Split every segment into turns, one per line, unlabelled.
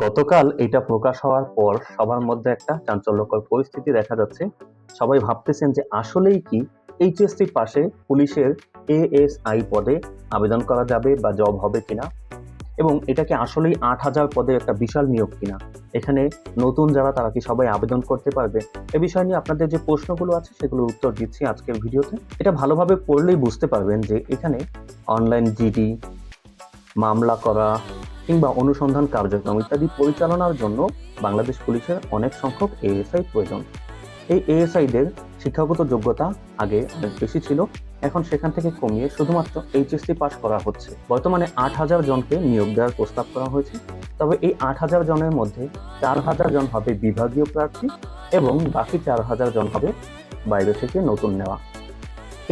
গতকাল এটা প্রকাশ হওয়ার পর সবার মধ্যে একটা চাঞ্চল্যকর পরিস্থিতি দেখা যাচ্ছে। সবাই ভাবতেছেন যে আসলেই কি এইচএসসি পাশে পুলিশের এএসআই পদে আবেদন করা যাবে বা জব হবে কিনা? এবং এটা কি আসলেই আট হাজার পদের একটা বিশাল নিয়োগ কিনা? এখানে নতুন যারা, তারা কি সবাই আবেদন করতে পারবে? এ বিষয় নিয়ে আপনাদের যে প্রশ্নগুলো আছে, সেগুলোর উত্তর দিচ্ছি আজকের ভিডিওতে। এটা ভালোভাবে পড়লেই বুঝতে পারবেন যে এখানে অনলাইন জিডি, মামলা করা কিংবা অনুসন্ধান কার্যক্রম ইত্যাদি পরিচালনার জন্য বাংলাদেশ পুলিশের অনেক সংখ্যক এএসআই প্রয়োজন। এই এএসআইদের শিক্ষাগত যোগ্যতা আগে অনেক বেশি ছিল, এখন সেখান থেকে কমিয়ে শুধুমাত্র এইচএসসি পাস করা হচ্ছে। বর্তমানে আট হাজার জনকে নিয়োগ দেওয়ার প্রস্তাব করা হয়েছে, তবে এই আট হাজার জনের মধ্যে চার হাজার জন হবে বিভাগীয় প্রার্থী এবং বাকি চার হাজার জন হবে বাইরে থেকে নতুন নেওয়া।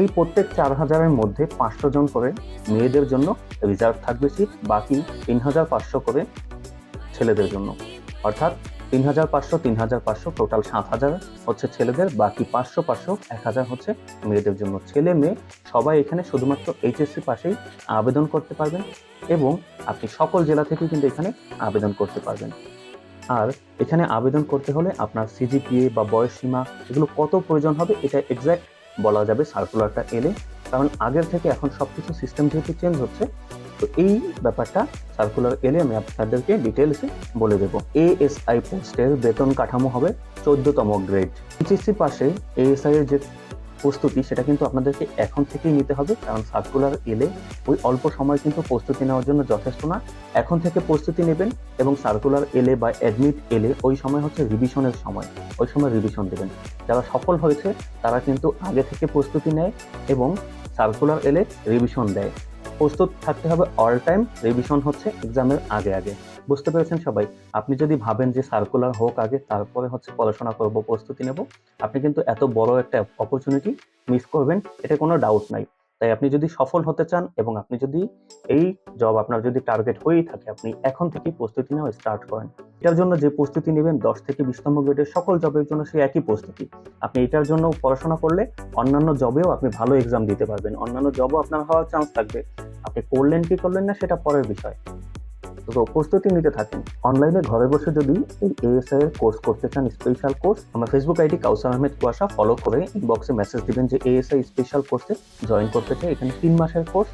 এই প্রত্যেক চার হাজারের মধ্যে পাঁচশো জন করে মেয়েদের জন্য রিজার্ভ থাকবে সিট বাকি তিন হাজার পাঁচশো করে ছেলেদের জন্য। অর্থাৎ তিন হাজার পাঁচশো তিন হাজার পাঁচশো টোটাল সাত হাজার হচ্ছে ছেলেদের, বাকি পাঁচশো পাঁচশো এক হাজার হচ্ছে মেয়েদের জন্য। ছেলে, মেয়ে সবাই এখানে শুধুমাত্র এইচএসসি পাশেই আবেদন করতে পারবেন এবং আপনি সকল জেলা থেকে কিন্তু এখানে আবেদন করতে পারবেন। আর এখানে আবেদন করতে হলে আপনার সিজিপিএ বা বয়স সীমা, এগুলো কত প্রয়োজন হবে, এটা এক্স্যাক্ট বলা যাবে সার্কুলারটা এলে কারণ আগের থেকে এখন সব কিছু সিস্টেম যেহেতু চেঞ্জ হচ্ছে, তো এই ব্যাপারটা সার্কুলার এলে আমি আপনাদেরকে ডিটেলসে বলে দেবো। এএসআই পোস্টের বেতন কাঠামো হবে চোদ্দতম গ্রেড এইচএসসি পাশে এএসআই এর যে প্রস্তুতি, সেটা কিন্তু আপনাদেরকে এখন থেকেই নিতে হবে, কারণ সার্কুলার এলে ওই অল্প সময় কিন্তু প্রস্তুতি নেওয়ার জন্য যথেষ্ট না। এখন থেকে প্রস্তুতি নেবেন এবং সার্কুলার এলে বা অ্যাডমিট এলে ওই সময় হচ্ছে রিভিশনের সময়, ওই সময় রিভিশন দেবেন। যারা সফল হয়েছে, তারা কিন্তু আগে থেকে প্রস্তুতি নেয় এবং সার্কুলার এলে রিভিশন দেয়। প্রস্তুত থাকতে হবে অল টাইম রিভিশন হচ্ছে এক্সামের আগে আগে। বুঝতে পেরেছেন সবাই? আপনি যদি ভাবেন যে সার্কুলার হোক আগে, তারপরে হচ্ছে পড়াশোনা করব, প্রস্তুতি নেব, আপনি কিন্তু এত বড় একটা অপরচুনিটি মিস করবেন, এটা কোনো ডাউট নাই। তাই আপনি যদি সফল হতে চান এবং আপনি যদি এই জব আপনার যদি টার্গেট হয়েই থাকে, আপনি এখন থেকেই প্রস্তুতি নেওয়া স্টার্ট করেন। এটার জন্য যে প্রস্তুতি নেবেন, দশ থেকে বিশতম গ্রেডের সকল জবের জন্য সেই একই প্রস্তুতি। আপনি এটার জন্য পড়াশোনা করলে অন্যান্য জবেও আপনি ভালো এক্সাম দিতে পারবেন। অন্যান্য জবও আপনার হওয়ার চান্স থাকবে। আপনি করলেন কি করলেন না, সেটা পরের বিষয়। প্রস্তুতি নিতে থাকেন অনলাইনে ঘরে বসে যদি এই এএসআই এর কোর্স করতে চান স্পেশাল কোর্স আমার ফেসবুক আইডি কাউসার আহমেদ কুয়াশা। ফলো করে ইনবক্সে মেসেজ দিবেন যে এএসআই স্পেশাল কোর্সে জয়েন করতে চাই। এখানে তিন মাসের কোর্স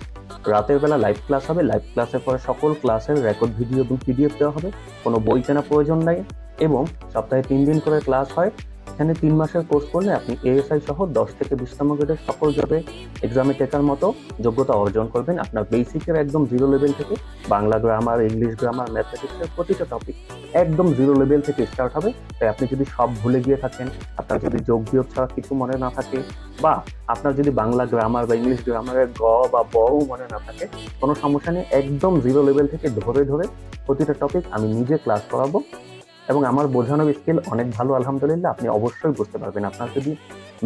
রাতের বেলা লাইভ ক্লাস হবে। লাইভ ক্লাসের পরে সকল ক্লাসের রেকর্ড ভিডিও এবং পিডিএফ দেওয়া হবে। কোনো বই কেনা প্রয়োজন নাই। এবং সপ্তাহে তিন দিন করে ক্লাস হয়। এখানে তিন মাসের কোর্স করলে আপনি এএসআই সহ দশ থেকে বিশতম গ্রেডের সকল জবে এক্সামে টেকার মতো যোগ্যতা অর্জন করবেন। আপনার বেসিকের একদম জিরো লেভেল থেকে বাংলা গ্রামার ইংলিশ গ্রামার ম্যাথমেটিক্সের প্রতিটা টপিক একদম জিরো লেভেল থেকে স্টার্ট হবে। তাই আপনি যদি সব ভুলে গিয়ে থাকেন, আপনার যদি যোগ বিয়োগ ছাড়া কিছু মনে না থাকে বা আপনার যদি বাংলা গ্রামার বা ইংলিশ গ্রামারের গ বা বও মনে না থাকে, কোনো সমস্যা নেই। একদম জিরো লেভেল থেকে ধরে ধরে প্রতিটা টপিক আমি নিজে ক্লাস করাবো। এবং আমার বোঝানোর স্কিল অনেক ভালো, আলহামদুলিল্লাহ। আপনি অবশ্যই বুঝতে পারবেন। আপনার যদি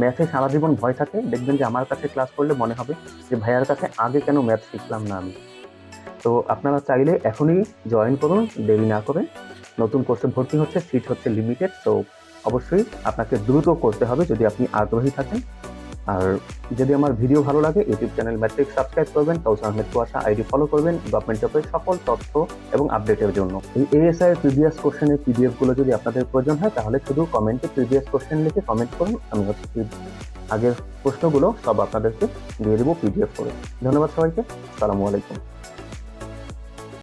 ম্যাথে সারা জীবন ভয় থাকে, দেখবেন যে আমার কাছে ক্লাস করলে মনে হবে যে ভাইয়ার কাছে আগে কেন ম্যাথ শিখলাম না আমি। তো আপনারা চাইলে এখনই জয়েন করুন, দেরি না করে। নতুন কোর্সে ভর্তি হচ্ছে সিট হচ্ছে লিমিটেড তো অবশ্যই আপনাকে দ্রুত করতে হবে যদি আপনি আগ্রহী থাকেন। আর যদি আমার ভিডিও ভালো লাগে ইউটিউব চ্যানেল ম্যাট্রিক সাবস্ক্রাইব করবেন কাউসার আহমেদ কুয়াশা আইডি ফলো করবেন গভর্নমেন্ট জবের সকল তথ্য এবং আপডেটের জন্য। এই এএসআই এর প্রিভিয়াস কোশ্চেনের পিডিএফগুলো যদি আপনাদের প্রয়োজন হয়, তাহলে শুধু কমেন্টে প্রিভিয়াস কোশ্চেন লিখে কমেন্ট করুন, আমি হচ্ছে আগের প্রশ্নগুলো সব আপনাদেরকে দিয়ে দেবো পিডিএফ করে। ধন্যবাদ সবাইকে সালামু আলাইকুম।